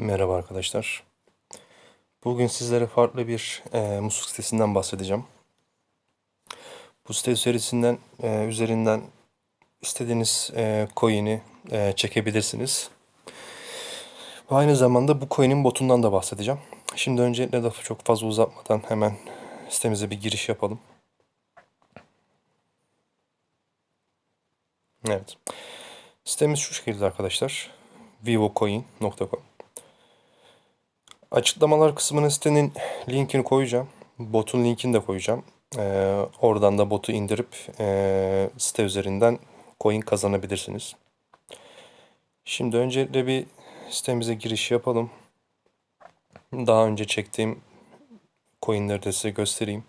Merhaba arkadaşlar. Bugün sizlere farklı bir e, musluk sitesinden bahsedeceğim. Bu site serisinden e, üzerinden istediğiniz e, coin'i e, çekebilirsiniz. Ve aynı zamanda bu coin'in botundan da bahsedeceğim. Şimdi öncelikle lafı çok fazla uzatmadan hemen sitemize bir giriş yapalım. Evet. Sitemiz şu şekilde arkadaşlar. vivocoin.com Açıklamalar kısmına sitenin linkini koyacağım. Botun linkini de koyacağım. Ee, oradan da botu indirip e, site üzerinden coin kazanabilirsiniz. Şimdi öncelikle bir sitemize giriş yapalım. Daha önce çektiğim coinleri de size göstereyim.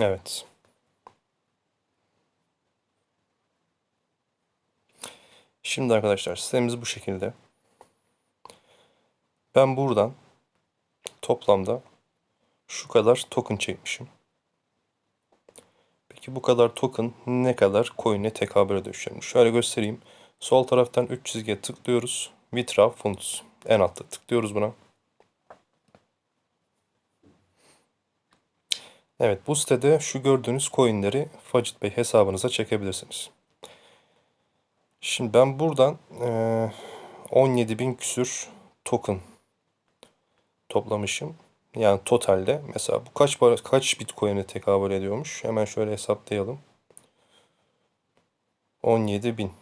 Evet. Şimdi arkadaşlar sitemiz bu şekilde. Ben buradan toplamda şu kadar token çekmişim. Peki bu kadar token ne kadar coin'e tekabül ediyor? Şimdi şöyle göstereyim. Sol taraftan 3 çizgiye tıklıyoruz. Withdraw funds. En altta tıklıyoruz buna. Evet bu sitede şu gördüğünüz coinleri Facit Bey hesabınıza çekebilirsiniz. Şimdi ben buradan e, 17 bin küsür token toplamışım. Yani totalde mesela bu kaç para kaç bitcoin'e tekabül ediyormuş? Hemen şöyle hesaplayalım. 17 bin.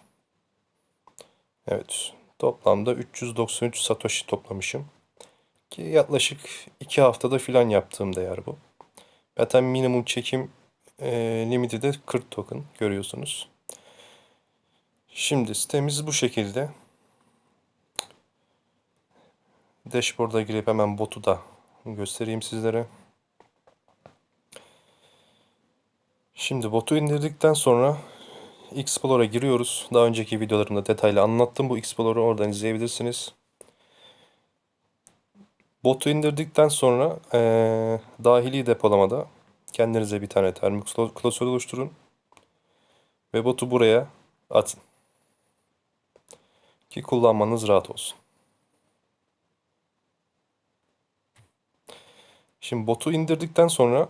Evet. Toplamda 393 satoshi toplamışım. Ki yaklaşık 2 haftada filan yaptığım değer bu. Zaten minimum çekim e, limiti de 40 token görüyorsunuz. Şimdi sitemiz bu şekilde. Dashboard'a girip hemen botu da göstereyim sizlere. Şimdi botu indirdikten sonra Explorer'a giriyoruz. Daha önceki videolarımda detaylı anlattım. Bu Explorer'ı oradan izleyebilirsiniz. Botu indirdikten sonra e, dahili depolamada kendinize bir tane termik klasör oluşturun. Ve botu buraya atın. Ki kullanmanız rahat olsun. Şimdi botu indirdikten sonra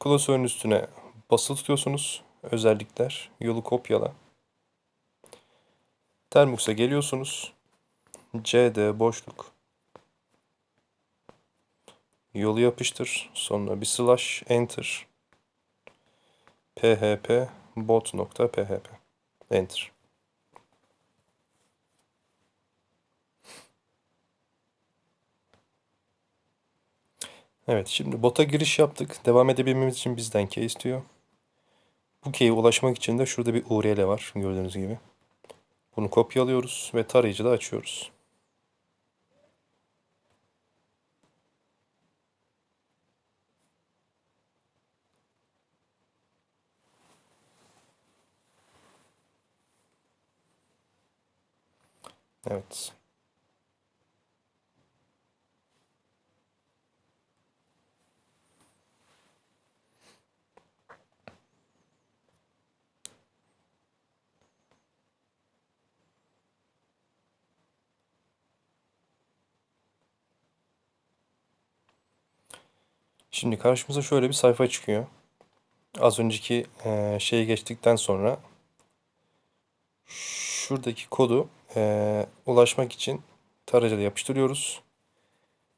klasörün üstüne basılı tutuyorsunuz. Özellikler, yolu kopyala. Termux'a geliyorsunuz. CD boşluk. Yolu yapıştır. Sonra bir slash enter. php bot.php enter. Evet şimdi bota giriş yaptık. Devam edebilmemiz için bizden key istiyor. Bu key'e ulaşmak için de şurada bir URL var gördüğünüz gibi. Bunu kopyalıyoruz ve tarayıcıda açıyoruz. Evet. Şimdi karşımıza şöyle bir sayfa çıkıyor. Az önceki şeyi geçtikten sonra şuradaki kodu e, ulaşmak için tarayıcıda yapıştırıyoruz.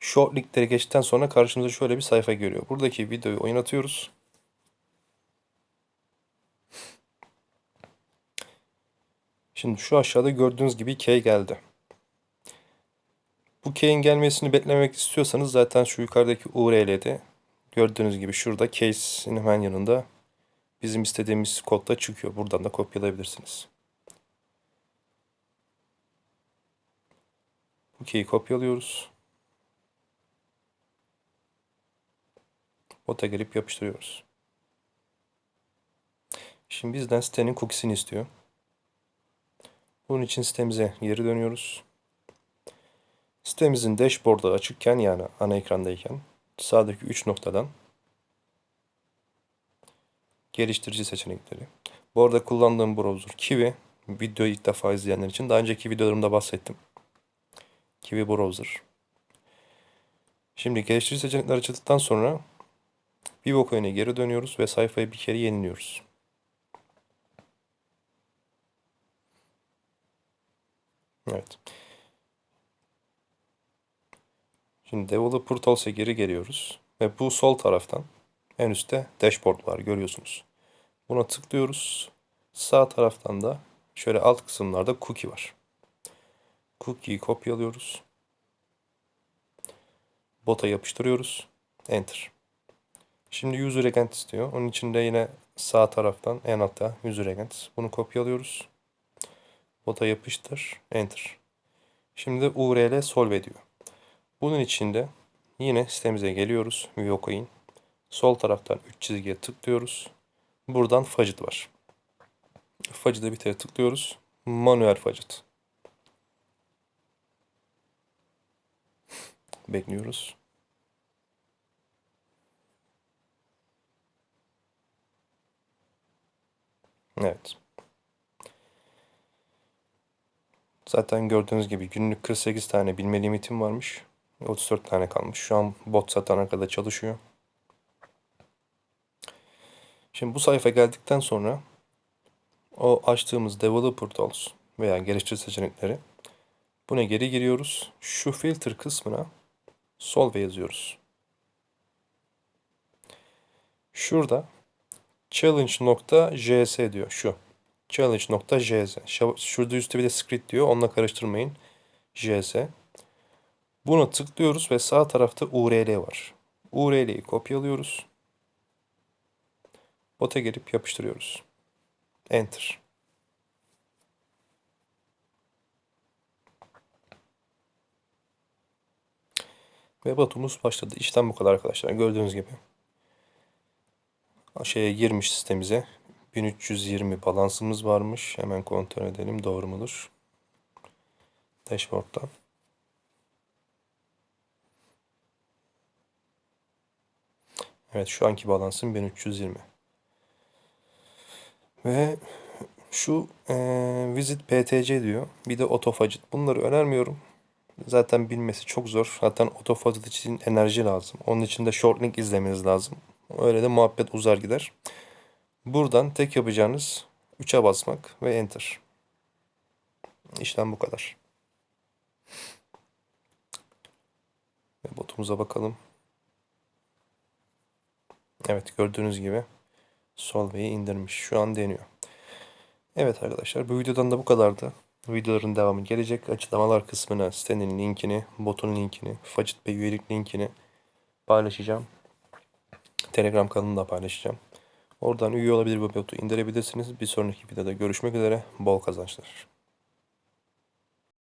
Short linkleri geçtikten sonra karşımıza şöyle bir sayfa görüyor. Buradaki videoyu oynatıyoruz. Şimdi şu aşağıda gördüğünüz gibi key geldi. Bu key'in gelmesini beklemek istiyorsanız zaten şu yukarıdaki URL'de gördüğünüz gibi şurada case'in hemen yanında bizim istediğimiz kodda çıkıyor. Buradan da kopyalayabilirsiniz. Bu key'i kopyalıyoruz. Bota gelip yapıştırıyoruz. Şimdi bizden sitenin cookie'sini istiyor. Bunun için sitemize geri dönüyoruz. Sitemizin dashboard'u açıkken yani ana ekrandayken sağdaki 3 noktadan geliştirici seçenekleri. Bu arada kullandığım browser Kiwi. Videoyu ilk defa izleyenler için. Daha önceki videolarımda bahsettim. Kiwi browser. Şimdi geliştirici seçenekler açıldıktan sonra VivoCoin'e geri dönüyoruz ve sayfayı bir kere yeniliyoruz. Evet. Şimdi Developer Tools'e geri geliyoruz. Ve bu sol taraftan en üstte dashboard var görüyorsunuz. Buna tıklıyoruz. Sağ taraftan da şöyle alt kısımlarda cookie var. Cookie'yi kopyalıyoruz. Bota yapıştırıyoruz. Enter. Şimdi user agent istiyor. Onun için de yine sağ taraftan en altta user agent. Bunu kopyalıyoruz. Bota yapıştır. Enter. Şimdi de URL solve diyor. Bunun için de yine sitemize geliyoruz. VivoCoin. Sol taraftan 3 çizgiye tıklıyoruz. Buradan Fudget var. Fudget'e bir kere tıklıyoruz. Manuel Fudget. Bekliyoruz. Evet. Zaten gördüğünüz gibi günlük 48 tane bilme limitim varmış. 34 tane kalmış. Şu an bot satana kadar çalışıyor. Şimdi bu sayfa geldikten sonra o açtığımız Developer Tools veya geliştirici seçenekleri buna geri giriyoruz. Şu filter kısmına solve yazıyoruz. Şurada challenge.js diyor şu. Challenge.js. Şurada üstte bir de script diyor. Onunla karıştırmayın. js. Buna tıklıyoruz ve sağ tarafta URL var. URL'yi kopyalıyoruz. Bota gelip yapıştırıyoruz. Enter. Ve botumuz başladı. İşlem bu kadar arkadaşlar. Gördüğünüz gibi. Şeye girmiş sistemize. 1320 balansımız varmış. Hemen kontrol edelim. Doğru mudur? Dashboard'dan. Evet şu anki balansım 1320. Ve şu e, visit PTC diyor. Bir de otofacit. Bunları önermiyorum. Zaten bilmesi çok zor. Zaten otofacit için enerji lazım. Onun için de short link izlemeniz lazım. Öyle de muhabbet uzar gider. Buradan tek yapacağınız 3'e basmak ve enter. İşlem bu kadar. Ve botumuza bakalım. Evet gördüğünüz gibi Solvay'i indirmiş. Şu an deniyor. Evet arkadaşlar bu videodan da bu kadardı. Videoların devamı gelecek. Açıklamalar kısmına sitenin linkini, botun linkini, Facit Bey üyelik linkini paylaşacağım. Telegram kanalında paylaşacağım. Oradan üye olabilir bu botu indirebilirsiniz. Bir sonraki videoda görüşmek üzere. Bol kazançlar.